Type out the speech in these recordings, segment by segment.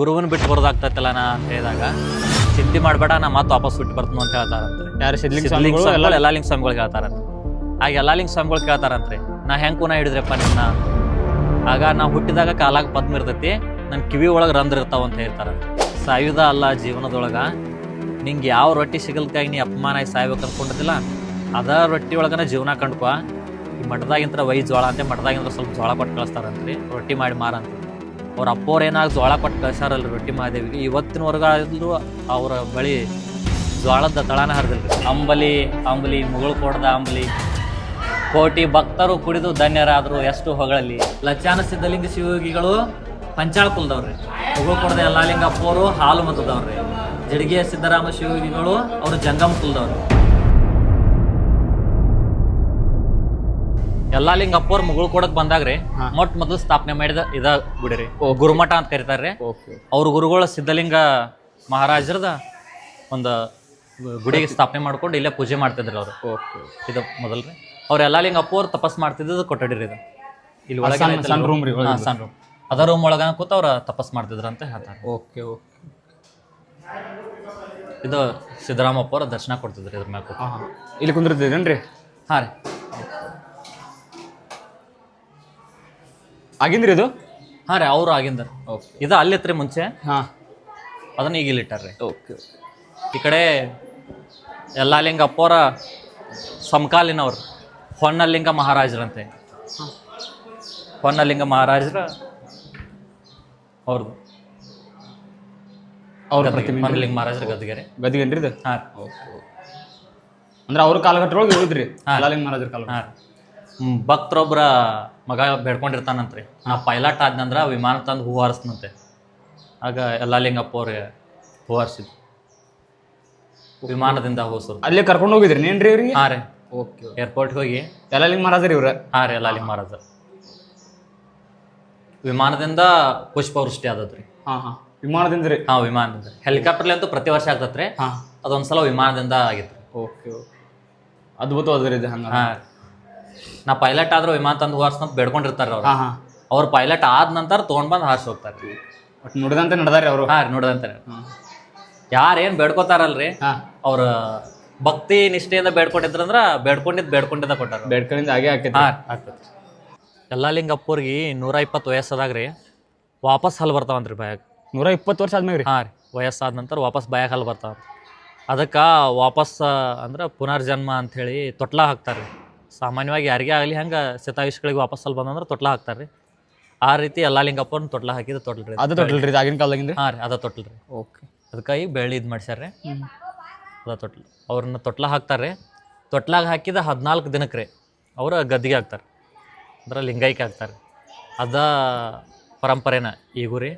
ಗುರುವನ್ ಬಿಟ್ಟು ಬರೋದಾಗ್ತೈತಲ್ಲ ನಾ ಅಂತ ಹೇಳಿದಾಗ ಚಿಂತೆ ಮಾಡಬೇಡ ನಾ ಮತ್ತೆ ವಾಪಸ್ ಬಿಟ್ಟು ಬರ್ತೀನಿ ಅಂತ ಹೇಳ್ತಾರಂತೆ. ಯಾರು ಸಿದ್ಲಿಂಗ ಸಿದ್ಧಲಿಂಗ ಸ್ವಾಮಿಗಳು? ಎಲ್ಲ ಲಿಂಗ ಸ್ವಾಮಿಗಳು ಹೇಳ್ತಾರಂತೆ ಆಗ ಎಲ್ಲ ಲಿಂಗ ಸ್ವಾಮಿಗಳು ಕೇಳ್ತಾರಂತ್ರಿ ನಾ ಹೆಂಗ್ ಕೂನ ಹಿಡಿದ್ರಪ್ಪ ನಿನ್ನ ಆಗ ನಾ ಹುಟ್ಟಿದಾಗ ಕಾಲಾಗ ಪದ್ಮ ಇರ್ತೈತಿ ನನ್ನ ಕಿವಿ ಒಳಗೆ ರಂಧ್ರ ಇರ್ತಾವ ಅಂತ ಹೇಳ್ತಾರಂತೆ. ಸಾಯುದ ಅಲ್ಲ ಜೀವನದೊಳಗ ನಿಂಗೆ ಯಾವ ರೊಟ್ಟಿ ಸಿಗಲ್ಕಾಗಿ ನೀ ಅಪಮಾನ ಆಗಿ ಸಾಯ್ಬೇಕು ಅನ್ಕೊಂಡಿದ್ದಿಲ್ಲ? ಅದ ರೊಟ್ಟಿ ಒಳಗನ ಜೀವನ ಕಂಡ್ಕೊ. ಈ ಮಠದಾಗಿಂತ ವೈ ಜೋಳ ಅಂತ ಮಠದಾಗಿಂತ ಸ್ವಲ್ಪ ಜೋಳ ಕೊಟ್ಟು ಕಳಿಸ್ತಾರಂತ್ರಿ. ರೊಟ್ಟಿ ಮಾಡಿ ಮಾರಂತ ಅವ್ರ ಅಪ್ಪವ್ರು ಏನಾಗಿ ಜೋಳ ಕೊಟ್ಟು ಕಳ್ಸಾರಲ್ಲ ರೊಟ್ಟಿ ಇವತ್ತಿನವರೆಗೂ ಇವತ್ತಿನವರೆಗಾದ್ರೂ ಅವರ ಬಳಿ ಜ್ವಾಳದ ತಳನ ಹರಿದಿಲ್ಲ ಅಂಬಲಿ ಅಂಬಲಿ, ಮುಗುಳು ಕೊಡದ ಅಂಬಲಿ. ಕೋಟಿ ಭಕ್ತರು ಕುಡಿದು ಧನ್ಯರಾದರು ಎಷ್ಟು ಹೊಗಳಲ್ಲಿ. ಲಚ್ಚಾನ ಸಿದ್ಧಲಿಂಗ ಶಿವಯೋಗಿಗಳು ಪಂಚಾಳ ಕುಲದವ್ರಿ ಮುಗುಳು ಕೊಡದ ಯಲ್ಲಾಲಿಂಗಪ್ಪವರು ಹಾಲು ಮತದವ್ರಿ ಜಡಿಗೆಯ ಸಿದ್ದರಾಮ ಶಿವಯೋಗಿಗಳು ಅವರು ಜಂಗಮ ಕುಲದವ್ರು ಯಲ್ಲಾಲಿಂಗಪ್ಪವ್ರು ಮುಗುಳು ಕೊಡಕ್ ಬಂದಾಗ್ರಿ. ಮೊಟ್ಟ ಮೊದಲು ಸ್ಥಾಪನೆ ಮಾಡಿದ ಇದ ಗುಡಿ ರೀ ಗುರುಮಠ ಅಂತ ಕರೀತಾರ್ರಿ. ಅವ್ರ ಗುರುಗಳ ಸಿದ್ಧಲಿಂಗ ಮಹಾರಾಜರದ ಒಂದು ಗುಡಿಗೆ ಸ್ಥಾಪನೆ ಮಾಡ್ಕೊಂಡು ಇಲ್ಲೇ ಪೂಜೆ ಮಾಡ್ತಿದ್ರು ಅವರು. ಇದು ಮೊದಲ್ರಿ. ಅವ್ರ ಎಲ್ಲಾ ಲಿಂಗ ಅಪ್ಪ ಅವ್ರು ತಪಸ್ ಮಾಡ್ತಿದ್ದು ಕೊಠಡಿ ರೀ ಇದು ಇಲ್ಲಿ ಒಳಗೆ ಸಣ್ಣ- ರೀ ರೂಮ್ ಅದ ರೂಮ್ ಒಳಗ ಕೂತ ಅವ್ರ ತಪಸ್ ಮಾಡ್ತಿದ್ರು ಅಂತ ಹೇಳ್ತಾರೆ. Okay okay. ಇದು ಸಿದ್ದರಾಮಪ್ಪ ಅವ್ರ ದರ್ಶನ ಕೊಡ್ತಿದ್ರು ಇದ್ರ ಮ್ಯಾಗ ಇಲ್ಲಿ ಕುಂದಿರ್ತಿದ್ದೇನ್ರಿ ಹಾ ರೀ. ಆಗಿಂದ್ರಿ ಇದು ಹಾಂ ರೀ ಅವ್ರು ಆಗಿಂದ ಓಕೆ ಇದು ಅಲ್ಲಿತ್ರಿ ಮುಂಚೆ. ಹಾಂ. ಅದನ್ನ ಈಗ ಇಲ್ಲಿ ರೀ ಓಕೆ ಈ ಕಡೆ ಯಲ್ಲಾಲಿಂಗ ಅಪ್ಪೋರ ಸಮಕಾಲೀನವ್ರು ಹೊನ್ನಲಿಂಗ ಮಹಾರಾಜರಂತೆ. ಹೊನ್ನಲಿಂಗ ಮಹಾರಾಜರ ಅವ್ರದ್ದು ಅವ್ರ ಪ್ರತಿಮೆ ಹೊನ್ನಲಿಂಗ ಮಹಾರಾಜರ ಗದ್ದಿಗೆರೆ. ಗದಿಗೇನ್ರಿ ಇದು? ಹಾಂ ಓಕೆ ಅಂದ್ರೆ ಅವ್ರ ಕಾಲಘಟ್ಟದೊಳಗೆ ಹೇಳಿದ್ರಿ ಲಿಂಗ ಮಹಾರಾಜರ ಕಾಲ ಹಾಂ ರೀ. ಭಕ್ತರೊಬ್ಬರ ಮಗ ಬೇಡ್ಕೊಂಡಿರ್ತಾನಂತ್ರಿ. ನಾ ಪೈಲಟ್ ಆದ್ನಂದ್ರೆ ವಿಮಾನ ತಂದು ಹೂ ಹಾರಿಸ್ನಂತೆ. ಆಗ ಎಲ್ಲ ಲಿಂಗಪ್ಪ ಅವ್ರಿಗೆ ಹೂ ಹಾರಿಸಿದ್ರು. ವಿಮಾನದಿಂದ ಹೋಸರು ಅಲ್ಲೇ ಕರ್ಕೊಂಡು ಹೋಗಿದ್ರಿ ನೇನ್ರಿ ಇವ್ರಿ ಹಾಂ ರೀ. ಓಕೆ ಏರ್ಪೋರ್ಟ್ಗೆ ಹೋಗಿ. ಯಲಾಲಿಂಗ್ ಮಹಾರಾಜರಿ ಇವ್ರ? ಹಾಂ ರೀ ಎಲ್ಲ ಲಿಂಗ ಮಹಾರಾಜ ವಿಮಾನದಿಂದ ಪುಷ್ಪವೃಷ್ಟಿ ಆದದ್ರಿ. ಹಾಂ ಹಾಂ. ವಿಮಾನದಿಂದ ರೀ? ಹಾಂ ವಿಮಾನದಿಂದ. ಹೆಲಿಕಾಪ್ಟರ್ಲಿ ಅಂತೂ ಪ್ರತಿ ವರ್ಷ ಆಗ್ತತ್ರಿ. ಹಾಂ. ಅದೊಂದ್ಸಲ ವಿಮಾನದಿಂದ ಆಗಿತ್ತು ಓಕೆ ಓಕೆ. ಅದ್ಭುತವಾದ್ರಿ ಇದು ಹಂಗ ಹಾಂ ನಾ ಪೈಲಟ್ ಆದ್ರೂ ವಿಮಾನ ತಂದು ಹಾರ್ಸ್ನಂತ ಬೇಡ್ಕೊಂಡಿರ್ತಾರೆ ಅವ್ರು. ಹಾ ಹಾಂ. ಅವ್ರು ಪೈಲಟ್ ಆದ ನಂತರ ತೊಗೊಂಡ್ ಬಂದು ಹಾರ್ಸಿ ಹೋಗ್ತಾರೆ. ಒಟ್ಟು ನುಡಿದಂತೆ ನಡೆದಾರಿ ಅವರು. ಹಾ ರೀ ನೋಡದಂತಾರೆ ಏನು ಬೇಡ್ಕೋತಾರಲ್ರಿ ಹಾಂ. ಅವ್ರ ಭಕ್ತಿ ನಿಷ್ಠೆಯಿಂದ ಬೇಡ್ಕೊಂಡಿದ್ರಂದ್ರ ಬೇಡ್ಕೊಂಡಿದ್ ಬೇಡ್ಕೊಂಡಿದ್ದ ಕೊಟ್ಟಾರ. ಬೇಡ್ಕೊಂಡಿಂದ ಹಾಗೆ ಆಕೈತಿ ಹಾಂ ಯಲ್ಲಾಲಿಂಗಪ್ಪವ್ರಿಗೆ ನೂರ ಇಪ್ಪತ್ತು ವಯಸ್ಸದಾಗ ರೀ ವಾಪಸ್ ಹಲ್ ಬರ್ತಾವಂತ್ರಿ ಬಾಯಾಗ. ನೂರ ಇಪ್ಪತ್ತು ವರ್ಷ ಆದ್ಮೇಲೆ ರೀ ಹಾಂ ರೀ ವಯಸ್ಸಾದ ನಂತರ ವಾಪಸ್ ಬಾಯಾಗ ಹಲ್ ಬರ್ತಾವ ಅದಕ್ಕೆ ವಾಪಸ್ ಅಂದ್ರೆ ಪುನರ್ಜನ್ಮ ಅಂಥೇಳಿ ತೊಟ್ಲ ಹಾಕ್ತಾರೆ ರೀ ಸಾಮಾನ್ಯವಾಗಿ ಯಾರಿಗೇ ಆಗಲಿ ಹಂಗೆ ಶತಾಯುಷ್ಗಳಿಗೆ ವಾಪಸ್ ಅಲ್ಲಿ ಬಂದಂದ್ರೆ ತೊಟ್ಲ ಹಾಕ್ತಾರೆ ರೀ ಆ ರೀತಿ ಎಲ್ಲ ಲಿಂಗಪ್ಪನ ತೊಟ್ಲ ಹಾಕಿದ ತೊಟ್ಲ ರೀ. ಅದು ತೊಟ್ಲ ಇದು ಆಗಿನ ಕಾಲದಾಗಿಂದ ಹಾಂ ರೀ ಅದ ತೊಟ್ಲ ರೀ. ಓಕೆ. ಅದಕ್ಕಾಗಿ ಬೆಳ್ಳಿ ಇದು ಮಾಡ್ಸ್ಯಾರ ರೀ ಅದ ತೊಟ್ಲ. ಅವ್ರನ್ನ ತೊಟ್ಲ ಹಾಕ್ತಾರೆ ತೊಟ್ಲಾಗ ಹಾಕಿದ ಹದಿನಾಲ್ಕು ದಿನಕ್ಕೆ ರೀ ಅವರು ಗದ್ದಿಗೆ ಹಾಕ್ತಾರೆ ಅಂದ್ರೆ ಲಿಂಗೈಕೆ ಹಾಕ್ತಾರೆ ಅದ ಪರಂಪರೆನ ಈಗೂ ರೀ.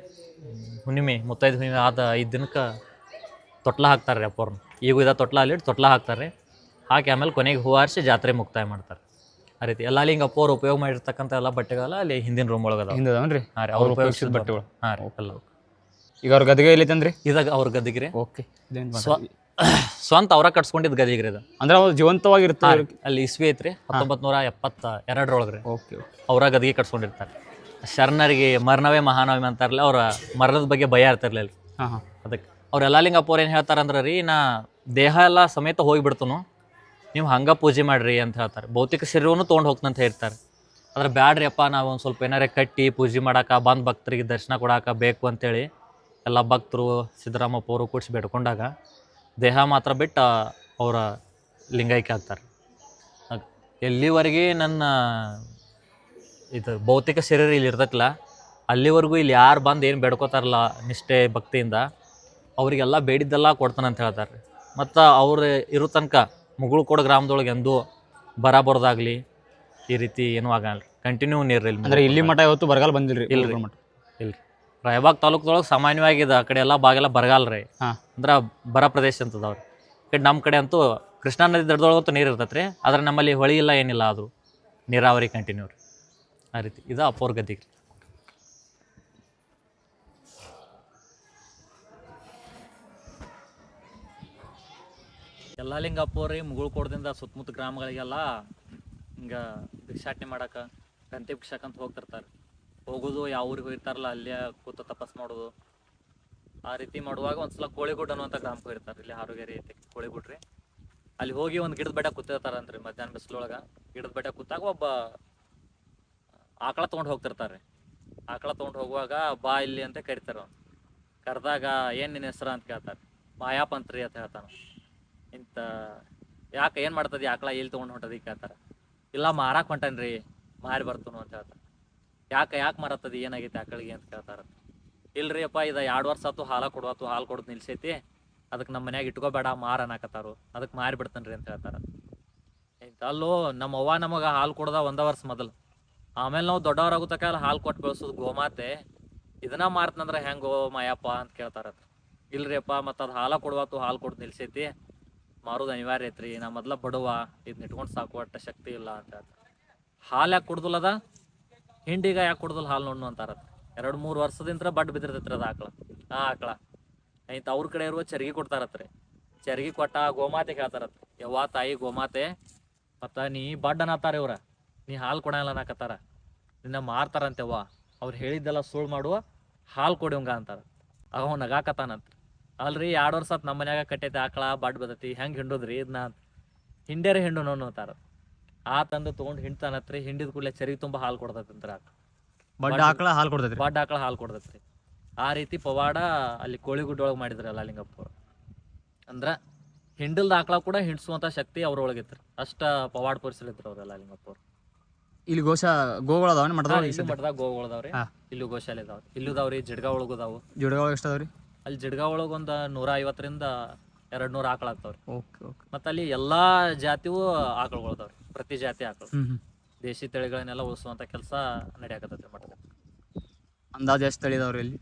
ಹುಣ್ಣಿಮೆ ಮುತ್ತೈದು ಹುಣ್ಣಿಮೆ ಆದ ಐದು ದಿನಕ್ಕೆ ತೊಟ್ಲ ಹಾಕ್ತಾರೆ ರೀ ಅಪ್ಪವ್ರನ್ನ. ಈಗೂ ಇದ ತೊಟ್ಲ ಅಲ್ಲಿ ತೊಟ್ಲ ಹಾಕ್ತಾರೆ ಹಾಕಿ ಆಮೇಲೆ ಕೊನೆಗೆ ಹೂ ಹಾರಿಸಿ ಜಾತ್ರೆ ಮುಕ್ತಾಯ ಮಾಡ್ತಾರೆ. ಆ ರೀತಿ ಎಲ್ಲ ಲಿಂಗ ಅಪ್ಪವ್ರು ಉಪಯೋಗ ಮಾಡಿರ್ತಕ್ಕಂಥ ಎಲ್ಲ ಬಟ್ಟೆಗಳೆಲ್ಲ ಅಲ್ಲಿ ಹಿಂದಿನ ರೂಮ್ ಒಳಗೆ ಅದಾವ. ಹಿಂದದವನ್ರಿ ಹಾಂ ರೀ ಅವ್ರು ಉಪಯೋಗಿಸಿದ ಬಟ್ಟೆಗಳು. ಹಾಂ ರೀ ಎಲ್ಲ ಈಗ ಅವ್ರ ಗದಿಗೆ ಎಲ್ಲಿತ್ತಂದ್ರಿ ಇದಾಗ ಅವ್ರ ಗದ್ದಿಗೆ ರೀ. ಓಕೆ ಸ್ವ ಸ್ವಂತ ಅವರ ಕಟ್ಸ್ಕೊಂಡಿದ್ದು ಗದಿಗೆ ರೀ ಇದು. ಅಂದ್ರೆ ಅವ್ರು ಜೀವಂತವಾಗಿರ್ತಾರೆ ಅಲ್ಲಿ ಇಸ್ವಿ ಐತ್ರಿ ಹತ್ತೊಂಬತ್ತು ನೂರ ಎಪ್ಪತ್ತ ಎರಡರೊಳಗ್ರಿ ಓಕೆ ಅವರ ಗದಿಗೆ ಕಟ್ಸ್ಕೊಂಡಿರ್ತಾರೆ. ಶರಣರಿಗೆ ಮರಣವೇ ಮಹಾನವಮಿ ಅಂತಾರಲ್ಲ ಅವ್ರ ಮರಣದ ಬಗ್ಗೆ ಭಯ ಇರ್ತಾರಲ್ಲ ಅಲ್ಲಿ. ಅದಕ್ಕೆ ಅವ್ರ ಯಲ್ಲಾಲಿಂಗಪ್ಪ ಅವ್ರು ಏನು ಹೇಳ್ತಾರಂದ್ರೆ ರೀ ನಾ ದೇಹ ಎಲ್ಲ ಸಮೇತ ಹೋಗಿಬಿಡ್ತನು. ನೀವು ಹಂಗೆ ಪೂಜೆ ಮಾಡ್ರಿ ಅಂತ ಹೇಳ್ತಾರೆ. ಭೌತಿಕ ಶರೀರವನ್ನು ತೊಗೊಂಡು ಹೋಗ್ತಂತ ಹೇಳ್ತಾರೆ. ಆದ್ರೆ ಬ್ಯಾಡ್ರಿ ಅಪ್ಪ, ನಾವು ಒಂದು ಸ್ವಲ್ಪ ಏನಾರೇ ಕಟ್ಟಿ ಪೂಜೆ ಮಾಡಾಕ, ಬಂದು ಭಕ್ತರಿಗೆ ದರ್ಶನ ಕೊಡಾಕ ಬೇಕು ಅಂತೇಳಿ ಎಲ್ಲ ಭಕ್ತರು ಸಿದ್ದರಾಮಪ್ಪ ಅವರು ಕೂಡಿಸಿ ಬೇಡ್ಕೊಂಡಾಗ ದೇಹ ಮಾತ್ರ ಬಿಟ್ಟು ಅವರ ಲಿಂಗೈಕ್ಯ ಆಗ್ತಾರೆ. ಎಲ್ಲಿವರೆಗೆ ನನ್ನ ಇದು ಭೌತಿಕ ಶರೀರ ಇಲ್ಲಿ ಇರ್ತಕ್ಕಲ್ಲ ಅಲ್ಲಿವರೆಗೂ ಇಲ್ಲಿ ಯಾರು ಬಂದು ಏನು ಬೇಡ್ಕೋತಾರಲ್ಲ ನಿಷ್ಠೆ, ಭಕ್ತಿಯಿಂದ, ಅವರಿಗೆಲ್ಲ ಬೇಡಿದ್ದೆಲ್ಲ ಕೊಡ್ತಾನಂತ ಹೇಳ್ತಾರೆ. ಮತ್ತು ಅವರು ಇರೋ ತನಕ ಮುಗುಳ್ಕೋಡು ಗ್ರಾಮದೊಳಗೆ ಎಂದೂ ಬರ ಬರೋದಾಗಲಿ ಈ ರೀತಿ ಏನೂ ಆಗಲ್ಲ ಕಂಟಿನ್ಯೂ ನೀರು ಇಲ್ಲ ಅಂದ್ರೆ ಇಲ್ಲಿ ಮಠ ಇವತ್ತು ಬರಗಾಲ ಬಂದಿಲ್ರಿ ಇಲ್ಲ ಮಠ? ಇಲ್ರಿ. ರಾಯಬಾಗ್ ತಾಲೂಕದೊಳಗೆ ಸಾಮಾನ್ಯವಾಗಿ ಇದು ಆ ಕಡೆ ಎಲ್ಲ ಬಾಗೆಲ್ಲ ಬರಗಾಲ ರೀ ಹಾಂ. ಅಂದ್ರೆ ಬರ ಪ್ರದೇಶ ಅಂತದವ್ರಿ ಈ ಕಡೆ ನಮ್ಮ ಕಡೆ ಅಂತೂ ಕೃಷ್ಣಾ ನದಿ ದಡದೊಳಗಂತೂ ನೀರು ಇರ್ತೈತೆ ರೀ ಆದ್ರೆ ನಮ್ಮಲ್ಲಿ ಹೊಳಿ ಇಲ್ಲ ಏನಿಲ್ಲ ಅದು ನೀರಾವರಿ ಕಂಟಿನ್ಯೂ ರೀ. ಆ ರೀತಿ. ಇದು ಅಪ್ಪೋರ್ ಗದ್ದಿಗೆ ರೀ ಎಲ್ಲ ಅಪ್ಪೋರಿ ಮುಗುಳ್ಕೋಟದಿಂದ ಸುತ್ತಮುತ್ತ ಗ್ರಾಮಗಳಿಗೆಲ್ಲ ಹಿಂಗೆ ಭಿಕ್ಷಾಟನೆ ಮಾಡಕ್ಕೆ ಗಂಟೆ ಭಿಕ್ಷಾಕಂತ ಹೋಗ್ತಿರ್ತಾರೆ. ಹೋಗೋದು, ಯಾವ ಊರಿಗೆ ಹೋಗಿರ್ತಾರಲ್ಲ, ಅಲ್ಲೇ ಕೂತ ತಪಸ್ ಮಾಡೋದು. ಆ ರೀತಿ ಮಾಡುವಾಗ ಒಂದ್ಸಲ ಕೋಳಿಗುಡ್ ಅನ್ನುವಂಥ ಗ್ರಾಮಕ್ಕೆ ಹೋಗಿರ್ತಾರೆ. ಇಲ್ಲಿ ಹಾರುಗೇರಿ ಐತಿ, ಕೋಳಿಗುಡ್ರಿ. ಅಲ್ಲಿ ಹೋಗಿ ಒಂದು ಗಿಡದ ಬೆಟ್ಟ ಕೂತಿರ್ತಾರಂತ್ರಿ ಮಧ್ಯಾಹ್ನ ಬಿಸಿಲೊಳಗೆ. ಗಿಡದ ಬೆಟ್ಟ ಕೂತಾಗ ಒಬ್ಬ ಆಕಳ ತೊಗೊಂಡು ಹೋಗ್ತಿರ್ತಾರೆ. ಆಕಳ ತೊಗೊಂಡು ಹೋಗುವಾಗ, ಬಾ ಇಲ್ಲಿ ಅಂತ ಕರಿತಾರೆ ಅವ್ನು. ಕರೆದಾಗ, ಏನು ನಿನ್ನ ಹೆಸರು? ಅಂತ ಕೇಳ್ತಾರೆ. ಮಾಯಾಪಂತ್ರಿ ಅಂತ ಹೇಳ್ತಾನೆ ಇಂಥ ಯಾಕೆ ಏನು ಮಾಡ್ತದೆ? ಆಕಳ ಎಲ್ಲಿ ತೊಗೊಂಡು ಹೊಂಟದಿ ಕೇಳ್ತಾರೆ. ಇಲ್ಲ ಮಾರಾಕ್ ಹೊಂಟನ್ರಿ, ಮಾರಿ ಬರ್ತನು ಅಂತ ಹೇಳ್ತಾರೆ. ಯಾಕೆ ಯಾಕೆ ಮಾರತ್ತದೆ? ಏನಾಗೈತಿ ಆಕಳಿಗೆ ಅಂತ ಕೇಳ್ತಾರ. ಇಲ್ರಿ ಅಪ್ಪ, ಇದು ಎರಡು ವರ್ಷ ಆತು, ಹಾಲು ಕೊಡುವತ್ತು ಹಾಲು ಕೊಡೋದು ನಿಲ್ಸೈತಿ. ಅದಕ್ಕೆ ನಮ್ಮ ಮನ್ಯಾಗ ಇಟ್ಕೋಬೇಡ, ಮಾರ ಅನ್ನಕತ್ತಾರು. ಅದಕ್ಕೆ ಮಾರಿ ಬಿಡ್ತಾನ್ರಿ ಅಂತ ಹೇಳ್ತಾರ. ಅಲ್ಲೋ ನಮ್ಮ ಅವ್ವ ನಮಗೆ ಹಾಲು ಕೊಡ್ದ ಒಂದ ವರ್ಷ ಮೊದಲು. ಆಮೇಲೆ ನಾವು ದೊಡ್ಡವರಾಗೋ ತಕ ಹಾಲು ಕೊಟ್ಟು ಬೆಳೆಸೋದು ಗೋಮಾತೆ. ಇದನ್ನ ಮಾರ್ತನಂದ್ರೆ ಹೆಂಗೋ ಮಾಯಪ್ಪ ಅಂತ ಕೇಳ್ತಾರ ಇಲ್ರಿ ಅಪ್ಪ, ಮತ್ತು ಅದು ಹಾಲು ಕೊಡುವತ್ತು ಹಾಲು ಕೊಡೋದು ನಿಲ್ಸೈತಿ. ಮಾರೋದು ಅನಿವಾರ್ಯ ಐತ್ರಿ. ನಾ ಮೊದ್ಲ ಬಡವ ಇದನ್ನ ಇಟ್ಕೊಂಡು ಸಾಕು, ಒಟ್ಟ ಶಕ್ತಿ ಇಲ್ಲ ಅಂತ ಹಾಲು ಯಾಕೆ ಕುಡ್ದಲ್ಲದ ಹಿಂಡಿಗ ಯಾಕೆ ಕುಡ್ದಲ್ಲ ಹಾಲು ನೋಡ್ನು ಅಂತಾರ ಎರಡು ಮೂರು ವರ್ಷದಿಂದ ಬಡ್ ಬಿದ್ದಿರ್ತೈತ್ರಿ ಅದು ಆಕಳ. ಆ ಆಕಳ. ಆಯ್ತು ಅವ್ರ ಕಡೆ ಇರುವ ಚರ್ಗಿ ಕೊಡ್ತಾರತ್ರಿ. ಚರ್ಗಿ ಕೊಟ್ಟ ಗೋಮಾತೆ ಹೇಳ್ತಾರತ್ ಯವ್ವ ತಾಯಿ ಗೋಮಾತೆ, ಮತ್ತ ನೀ ಬಡ್ ಅನ್ನತ್ತಾರ ಇವ್ರ. ನೀ ಹಾಲು ಕೊಡಲ್ಲ ಅನ್ನಕತ್ತಾರ. ನಿನ್ನ ಮಾರ್ತಾರಂತೆವ್ವ ಅವ್ರು ಹೇಳಿದ್ದೆಲ್ಲ ಸುಳ್ಳು ಮಾಡುವ. ಹಾಲು ಕೊಡಿವಂಗ ಅಂತಾರ. ಅವ ನಗಾಕತ್ತಾನಂತ. ಅಲ್ರಿ ಎರಡು ವರ್ಷ ನಮ್ಮ ಮನ್ಯಾಗ ಕಟ್ಟೈತಿ ಆಕಳ ಬಡ್ ಬದತಿ ಹೆಂಗೆ ಹಿಂಡುದ್ರಿ ಇದನ್ನ ಹಿಂಡ್ಯಾರ ಹಿಂಡು ನೋನು ಅಂತಾರ ಆ ತಂದು ತೊಗೊಂಡು ಹಿಂಡ್ತಾನತ್ರಿ ಹಿಂಡಿದ ಕೂಡಲೇ ಚರಿ ತುಂಬಾ ಹಾಲು ಕೊಡ್ತೈತಂತ್ರಿ ಬಡ್ ಆಕಳ ಹಾಲು ಕೊಡ್ತೈತಿ ಬಡ್ ಆಕಳ ಹಾಲು ಕೊಡ್ತೈತ್ರಿ. ಆ ರೀತಿ ಪವಾಡ ಅಲ್ಲಿ ಕೋಳಿ ಕೋಳಿಗುಡ್ಡೊಳಗೆ ಮಾಡಿದ್ರಲ್ಲ ಲಿಂಗಪ್ಪ. ಅಂದ್ರ ಹಿಂಡಲ್ದ ಆಕಳ ಕೂಡ ಹಿಂಡಿಸುವಂತ ಶಕ್ತಿ ಅವ್ರೊಳಗಿತ್ರಿ. ಅಷ್ಟ ಪವಾಡ ಪುರುಷರಿದ್ರು ಅವ್ರ ಲಿಂಗಪ್ಪ ಅವ್ರು ಇಲ್ಲಿ ಗೋಶ ಗೋಗಳ ಮಠದ ಇಲ್ಲಿ ಮಠದಾಗ ಗೋಗಳದಾವ್ರಿ. ಇಲ್ಲೂ ಗೋಶಾಲೆ ಇದಾವ್ರಿ ಇಲ್ಲುದಾವ್ರಿ ಜಿಡ್ಗಾ ಒಳಗುದಾವು ಜಿಡ್ಗಾ ಎಷ್ಟು ಅದಾವ್ರಿ? ಅಲ್ಲಿ ಜಿಡ್ಗಾ ಒಳಗ ಒಂದ್ ನೂರ ಐವತ್ತರಿಂದ ಎರಡ್ ನೂರ ಆಕಳ ಆಗ್ತಾವ್ರಿ. Okay okay. ಮತ್ತ ಅಲ್ಲಿ ಎಲ್ಲಾ ಜಾತಿವು ಆಕಳಗಳದಾವ್ರಿ ಪ್ರತಿ ಜಾತಿ ಆಕಳು. ದೇಶಿ ತಳಿಗಳನ್ನೆಲ್ಲ ಉಳಿಸುವಂತ ಕೆಲಸ ನಡೆಯಕತ್ತೈತ್ರಿ ಮಠದ. ಅಂದಾಜು ಎಷ್ಟು ತಳಿ ಇದಾವ್ರಿ ಇಲ್ಲಿ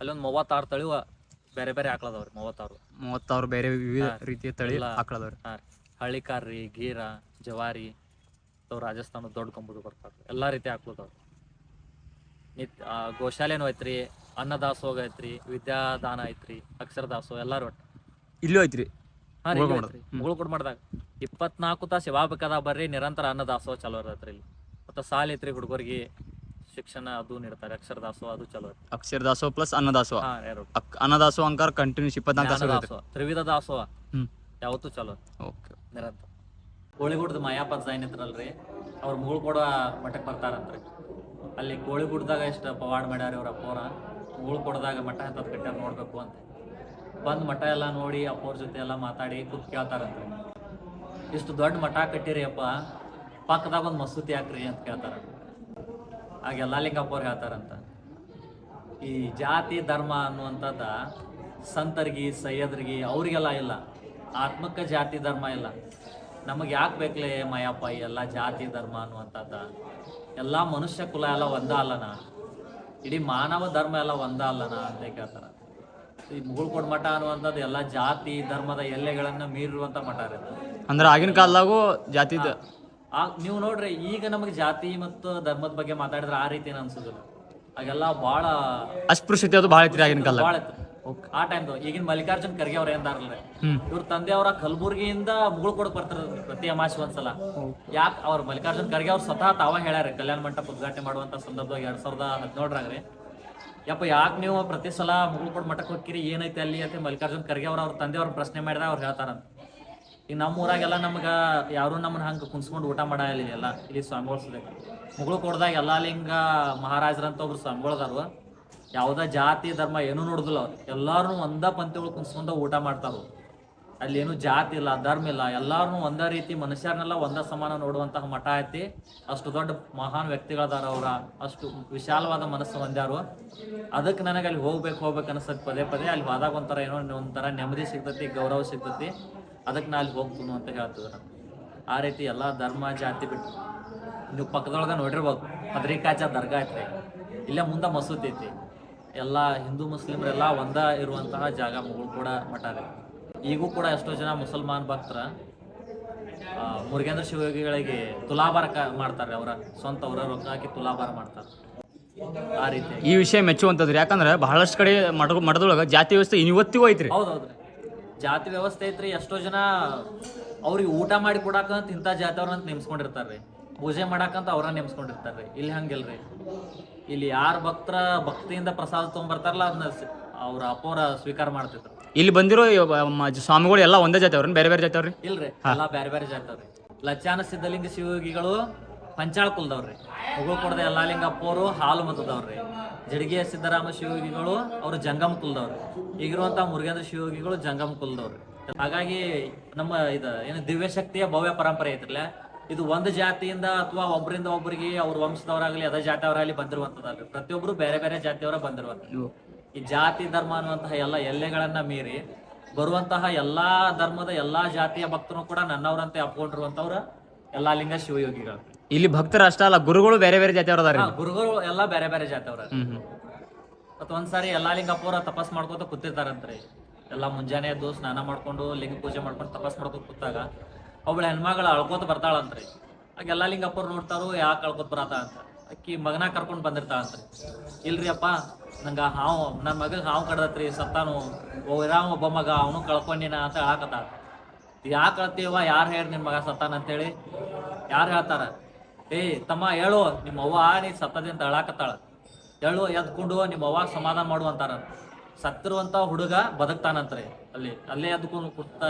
ಅಲ್ಲಿ ಒಂದು ಮೂವತ್ತಾರು ತಳಿ ಬೇರೆ ಬೇರೆ ಆಕಳದವ್ರಿ ಮೂವತ್ತಾರು. ಮೂವತ್ತಾರು ಬೇರೆ ವಿವಿಧ ರೀತಿಯ ತಳಿ ಆಕಳದವ್ರಿ ಹಾಂ ಹಳ್ಳಿಕಾರ್ರಿ ಗೀರ ಜವಾರಿ ಅಥವಾ ರಾಜಸ್ಥಾನದ ದೊಡ್ಡ ಕಂಬುದು ಬರ್ತಾವ್ರಿ. ಎಲ್ಲಾ ರೀತಿ ಆಕಳದವ್ರಿ ನಿತ್ ಗೋಶಾಲೆನೂ ಐತ್ರಿ ಅನ್ನದಾಸೋಗ ಐತ್ರಿ ವಿದ್ಯಾದಾನ ಐತ್ರಿ ಅಕ್ಷರ ದಾಸೋಹ ಎಲ್ಲಾರು ಒಟ್ಟು. ಇಲ್ಲೂ ಐತ್ರಿ. ಮುಗುಳ್ಕೊಡ್ ಮಾಡ್ದಾಗ. ಇಪ್ಪತ್ನಾಲ್ಕು ತಾಸು ಯಾವಾಗ ಬೇಕಾದ ಬರ್ರಿ ನಿರಂತರ ಅನ್ನದಾಸೋಹ ಚಲೋ ಇರತ್ರಿ ಇಲ್ಲಿ. ಮತ್ತು ಸಾಲ ಐತ್ರಿ ಹುಡುಗರಿಗೆ ಶಿಕ್ಷಣ ಅದು ನೀಡ್ತಾರೆ ಅಕ್ಷರ ದಾಸೋಹ ಅದು ಚಲೋ ಐತಿ ಅಕ್ಷರ ದಾಸೋಹ ಪ್ಲಸ್ ಅನ್ನದಾಸೋ ಅನ್ನದಾಸೋ ಎರಡು. ಅಕ್ ಅನ್ನದಾಸೋಹ ಅಂಕಾರ ಕಂಟಿನ್ಯೂಸ್ ಇಪ್ಪತ್ನಾಲ್ಕು ತಾಸು ತ್ರಿವಿಧ ದಾಸೋಹ ಯಾವತ್ತೂ ಚಲೋ ಓಕೆ. ನಿರಂತರ. ಕೋಳಿಗುಡ್ದ ಮಾಯಾಪದ ಜೈನ್ ಇದ್ರಲ್ರಿ ಅವ್ರು ಮುಗುಳ್ಕೊಡ ಮಠಕ್ಕೆ ಬರ್ತಾರಂತ್ರಿ. ಅಲ್ಲಿ ಕೋಳಿಗುಡ್ದಾಗ ಎಷ್ಟು ಪವಾಡ್ ಮಾಡ್ಯಾರ ಇವ್ರ ಅಪ್ಪೋರ ಮುಗುಳ್ ಕೊಡದಾಗ ಮಠ ಹತ್ತದ ಕಟ್ಟಾರ ನೋಡ್ಬೇಕು ಅಂತ. ಬಂದ್ ಮಠ ಎಲ್ಲ ನೋಡಿ ಅಪ್ಪವ್ರ ಜೊತೆ ಎಲ್ಲ ಮಾತಾಡಿ ಕೂತ್ ಕೇಳ್ತಾರಂತ. ಇಷ್ಟು ದೊಡ್ಡ ಮಠ ಕಟ್ಟಿರಿ ಅಪ್ಪ ಪಕ್ಕದಾಗ ಒಂದು ಮಸೂತಿ ಹಾಕ್ರಿ ಅಂತ ಕೇಳ್ತಾರ. ಆಗ ಎಲ್ಲ ಲಿಂಗಪ್ಪವ್ರು ಹೇಳ್ತಾರಂತ. ಈ ಜಾತಿ, ಧರ್ಮ ಅನ್ನುವಂಥದ್ದ ಸಂತರಿಗೆ ಸಯ್ಯದ್ರಿಗೆ ಅವ್ರಿಗೆಲ್ಲ ಇಲ್ಲ. ಆತ್ಮಕ್ಕೆ ಜಾತಿ, ಧರ್ಮ ಇಲ್ಲ. ನಮಗೆ ಯಾಕೆ ಬೇಕಲೇ ಮಯಪ್ಪ ಎಲ್ಲ ಜಾತಿ, ಧರ್ಮ ಅನ್ನುವಂಥದ್ದ. ಎಲ್ಲ ಮನುಷ್ಯ ಕುಲ ಎಲ್ಲ ಒಂದ ಅಲ್ಲನ? ಇಡೀ ಮಾನವ ಧರ್ಮ ಎಲ್ಲ ಒಂದ ನಾ ಅಂತ ಕೇಳ್ತಾರೆ ಈ ಮುಗುಳ್ಕೊಡ್ ಮಠ ಅನ್ನುವಂಥದ್ದು ಎಲ್ಲ ಜಾತಿ ಧರ್ಮದ ಎಲ್ಲೆಗಳನ್ನ ಮೀರಿರುವಂತ ಮಠ ರೀ ಅಂದ್ರೆ ಆಗಿನ ಕಾಲದಾಗೂ ಜಾತಿ ನೀವು ನೋಡ್ರಿ ಈಗ ನಮಗೆ ಜಾತಿ ಮತ್ತು ಧರ್ಮದ ಬಗ್ಗೆ ಮಾತಾಡಿದ್ರೆ ಆ ರೀತಿ ಏನು ಅನ್ಸೋದಿಲ್ಲ. ಆಗೆಲ್ಲ ಭಾಳ ಅಸ್ಪೃಶ್ಯತೆ ಅದು ಭಾಳ ಐತ್ರಿ ಆಗಿನ ಕಾಲ ಭಾಳ ಆ ಟೈಮ್ದು ಈಗಿನ ಮಲ್ಲಿಕಾರ್ಜುನ್ ಖರ್ಗೆ ಅವ್ರ ಏನ್ದಾರಲ್ರಿ ಇವ್ರ ತಂದೆ ಅವರ ಕಲಬುರ್ಗಿಯಿಂದ ಮುಗುಳ್ ಕೊಡಕ್ ಬರ್ತಾರ ಪ್ರತಿ ಅಮಾಶಿ ಒಂದ್ಸಲ. ಯಾಕೆ ಅವ್ರ ಮಲ್ಲಿಕಾರ್ಜುನ್ ಖರ್ಗೆ ಅವ್ರು ಸ್ವತಃ ತಾವ ಹೇಳ್ಯಾರ ಕಲ್ಯಾಣ ಮಂಟಪ ಉದ್ಘಾಟನೆ ಮಾಡುವಂತ ಸಂದರ್ಭದಾಗ ಎರಡ್ ಸಾವಿರದ ಹದಿನೇಳರಾಗ್ರಿ ಯಪ್ಪ ಯಾಕೆ ನೀವು ಪ್ರತಿ ಸಲ ಮುಗುಳ್ಕೊಡ್ ಮಠಕ್ಕೆ ಹೋಗ್ತೀರಿ ಏನೈತೆ ಅಲ್ಲಿ ಅಂತ ಮಲ್ಲಿಕಾರ್ಜುನ್ ಖರ್ಗೆ ಅವ್ರ ಅವ್ರ ತಂದೆ ಅವ್ರ ಪ್ರಶ್ನೆ ಮಾಡಿದ ಅವ್ರು ಹೇಳ್ತಾರಂತ ಈಗ ನಮ್ಮ ಊರಾಗೆಲ್ಲ ನಮ್ಗೆ ಯಾರು ನಮ್ಮನ್ನ ಹಂಗೆ ಕುಣ್ಸ್ಕೊಂಡು ಊಟ ಮಾಡಲ್ಲ ಎಲ್ಲ ಇಲ್ಲಿ ಸ್ವಾಮಿಗಳು ಮುಗುಳು ಕೊಡ್ದಾಗ ಎಲ್ಲ ಲಿಂಗ ಮಹಾರಾಜರಂತ ಒಬ್ರು ಸ್ವಾಮಿಗಳದಾರು ಯಾವುದೇ ಜಾತಿ, ಧರ್ಮ ಏನೂ ನೋಡುದಿಲ್ಲ ಅವ್ರು. ಎಲ್ಲಾರು ಒಂದ ಪಂಥಗಳು ಕುಂಸ್ಕೊಂಡ ಊಟ ಮಾಡ್ತಾರ ಅಲ್ಲಿ ಏನು ಜಾತಿ ಇಲ್ಲ, ಧರ್ಮ ಇಲ್ಲ, ಎಲ್ಲಾರನು ಒಂದೇ ರೀತಿ ಮನುಷ್ಯರನ್ನೆಲ್ಲ ಒಂದ ಸಮಾನ ನೋಡುವಂತಹ ಮಠ ಐತಿ. ಅಷ್ಟು ದೊಡ್ಡ ಮಹಾನ್ ವ್ಯಕ್ತಿಗಳದಾರ ಅವ್ರ, ಅಷ್ಟು ವಿಶಾಲವಾದ ಮನಸ್ಸು ಹೊಂದ್ಯಾರು ಅದಕ್ಕೆ ನನಗೆ ಅಲ್ಲಿ ಹೋಗ್ಬೇಕು ಹೋಗ್ಬೇಕು ಅನ್ಸತ್ ಪದೇ ಪದೇ. ಅಲ್ಲಿ ಹೋದಾಗ ಒಂಥರ ಏನೋ ಒಂಥರ ನೆಮ್ಮದಿ ಸಿಗ್ತತಿ, ಗೌರವ ಸಿಗ್ತತಿ. ಅದಕ್ಕೆ ನಾ ಅಲ್ಲಿ ಹೋಗ್ತೀನಿ ಅಂತ ಹೇಳ್ತಿದ್ರು ಆ ರೀತಿ ಎಲ್ಲ ಧರ್ಮ, ಜಾತಿ ಬಿಟ್ಟು. ನೀವು ಪಕ್ಕದೊಳಗೆ ನೋಡಿರ್ಬೋದು ಮದ್ರಿಕಾಚ ದರ್ಗಾ ಐತ್ರಿ. ಇಲ್ಲೇ ಮುಂದೆ ಮಸೂತಿ ಐತಿ. ಎಲ್ಲ ಹಿಂದೂ ಮುಸ್ಲಿಮರೆಲ್ಲ ಒಂದ ಇರುವಂತಹ ಜಾಗ ಮುಗಳು ಕೂಡ ಮಠ ರೀ. ಈಗೂ ಕೂಡ ಎಷ್ಟೋ ಜನ ಮುಸಲ್ಮಾನ್ ಭಕ್ತರ ಮುರುಗೇಂದ್ರ ಶಿವಯೋಗಿಗಳಿಗೆ ತುಲಾಭಾರ ಮಾಡ್ತಾರೆ ಅವರ ಸ್ವಂತ ಅವರ ರೊಕ್ಕ ಹಾಕಿ ತುಲಾಭಾರ ಮಾಡ್ತಾರೆ. ಆ ರೀತಿ. ಈ ವಿಷಯ ಮೆಚ್ಚುವಂಥದ್ದು ಯಾಕಂದ್ರೆ ಬಹಳಷ್ಟು ಕಡೆ ಮಠ ಮಠದೊಳಗೆ ಜಾತಿ ವ್ಯವಸ್ಥೆ ಇವತ್ತಿಗೂ ಐತ್ರಿ. ಹೌದೌದ್ರಿ. ಜಾತಿ ವ್ಯವಸ್ಥೆ ಐತ್ರಿ ಎಷ್ಟೋ ಜನ ಅವ್ರಿಗೆ ಊಟ ಮಾಡಿ ಕೊಡಾಕಂತ ಇಂಥ ಜಾತಿ ಅವ್ರನ್ನ ನೇಮ್ಸ್ಕೊಂಡಿರ್ತಾರ್ರಿ. ಪೂಜೆ ಮಾಡಾಕಂತ ಅವ್ರನ್ನ ನೇಮ್ಸ್ಕೊಂಡಿರ್ತಾರ್ರಿ. ಇಲ್ಲಿ ಹಂಗಿಲ್ರಿ. ಇಲ್ಲಿ ಯಾರ ಭಕ್ತರ ಭಕ್ತಿಯಿಂದ ಪ್ರಸಾದ ತಗೊಂಡ್ಬರ್ತಾರಲ್ಲ ಅದನ್ನ ಅವ್ರ ಅಪ್ಪವ್ರ ಸ್ವೀಕಾರ ಮಾಡ್ತಿದ್ರು. ಇಲ್ಲಿ ಬಂದಿರೋ ಸ್ವಾಮಿಗಳು ಎಲ್ಲ ಒಂದೇ ಜಾತಿ ಅವ್ರನ್ನ ಬೇರೆ ಬೇರೆ ಜಾತಿ ಅವ್ರಿ ಇಲ್ರಿ ಎಲ್ಲಾ ಬೇರೆ ಬೇರೆ ಜಾತಿ ಅವ್ರಿ. ಲಚ್ಚಾನ ಸಿದ್ಧಲಿಂಗ ಶಿವಯೋಗಿಗಳು ಪಂಚಾಳ ಕುಲದವ್ರಿ. ಮುಗುಳು ಕೊಡದ ಯಲ್ಲಾಲಿಂಗಪ್ಪವರು ಹಾಲು ಮತದವ್ರಿ. ಜಡಗಿಯ ಸಿದ್ದರಾಮ ಶಿವಯೋಗಿಗಳು ಅವರು ಜಂಗಮ ಕುಲದವ್ರಿ. ಈಗಿರುವಂತಹ ಮುರುಗೇಂದ್ರ ಶಿವಯೋಗಿಗಳು ಜಂಗಮ ಕುಲದವ್ರಿ. ಹಾಗಾಗಿ ನಮ್ಮ ಇದು ಏನು ದಿವ್ಯ ಶಕ್ತಿಯ ಭವ್ಯ ಪರಂಪರೆ ಐತ್ರಲ್ಲ. ಇದು ಒಂದು ಜಾತಿಯಿಂದ ಅಥವಾ ಒಬ್ಬರಿಂದ ಒಬ್ಬರಿಗೆ ಅವ್ರ ವಂಶದವರಾಗಲಿ ಅದ ಜಾತಿಯವರಾಗಲಿ ಬಂದಿರುವಂತದಲ್ರಿ ಪ್ರತಿಯೊಬ್ರು ಬೇರೆ ಬೇರೆ ಜಾತಿಯವರ ಬಂದಿರುವಂತ ಈ ಜಾತಿ ಧರ್ಮ ಅನ್ನುವಂತಹ ಎಲ್ಲ ಎಲ್ಲೆಗಳನ್ನ ಮೀರಿ ಬರುವಂತಹ ಎಲ್ಲಾ ಧರ್ಮದ ಎಲ್ಲಾ ಜಾತಿಯ ಭಕ್ತರು ಕೂಡ ನನ್ನವರಂತೆ ಅಪ್ಕೊಂಡಿರುವಂತವ್ರ ಎಲ್ಲಾ ಲಿಂಗ ಶಿವಯೋಗಿಗಳು. ಇಲ್ಲಿ ಭಕ್ತರ ಅಷ್ಟ ಅಲ್ಲ ಗುರುಗಳು ಬೇರೆ ಬೇರೆ ಜಾತಿ ಅವ್ರ ಅದಾರ ಹಾ, ಗುರುಗಳು ಎಲ್ಲಾ ಬೇರೆ ಬೇರೆ ಜಾತಿಯವ್ರ ಮತ್ತ ಒಂದ್ಸಾರಿ ಎಲ್ಲಾ ಲಿಂಗಪ್ಪವ್ರ ತಪಸ್ ಮಾಡ್ಕೋತ ಕೂತಿರ್ತಾರಂತ್ರಿ. ಎಲ್ಲಾ ಮುಂಜಾನೆ ಎದ್ದು ಸ್ನಾನ ಮಾಡ್ಕೊಂಡು ಲಿಂಗ ಪೂಜೆ ಮಾಡ್ಕೊಂಡು ತಪಸ್ ಮಾಡ್ಕೊತ ಕೂತಾಗ ಒಬ್ಳ ಹೆಣ್ಮಗಳು ಅಳ್ಕೋತ ಬರ್ತಾಳಂತ್ರಿ. ಆಗ ಎಲ್ಲ ಲಿಂಗಪ್ಪರು ನೋಡ್ತಾರು, ಯಾಕೆ ಅಳ್ಕೋತ ಬರತ್ತ ಅಂತ. ಅಕ್ಕಿ ಮಗನ ಕರ್ಕೊಂಡ್ ಬಂದಿರ್ತಾಳಂತ್ರಿ. ಇಲ್ರಿ ಅಪ್ಪ ನಂಗೆ ಹಾವು ನನ್ನ ಮಗ ಹಾವು ಕಡ್ದತ್ರಿ, ಸತ್ತಾನು ಇರಾವ ಒಬ್ಬ ಮಗ, ಅವನು ಕಳ್ಕೊಂಡಿನ ಅಂತ ಹೇಳಾಕತ್ತ ಯಾಕೆ ಅಳ್ತೀವ ಯಾರು ಹೇಳಿ ನಿನ್ ಮಗ ಸತ್ತಾನ ಅಂತೇಳಿ ಯಾರು ಹೇಳ್ತಾರ? ಏ, ತಮ್ಮ ಹೇಳು, ನಿಮ್ಮ ಅವ್ವ ನೀ ಅಂತ ಅಳಾಕತ್ತಾಳ ಹೇಳು ಎದ್ಕೊಂಡು ನಿಮ್ಮ ಅವ್ವ ಸಮಾಧಾನ ಮಾಡು ಅಂತಾರ. ಸತ್ತಿರುವಂತ ಹುಡುಗ ಬದುಕ್ತಾನಂತ್ರಿ ಅಲ್ಲಿ. ಅಲ್ಲೇ ಎದ್ಕೊಂಡು ಕೂತ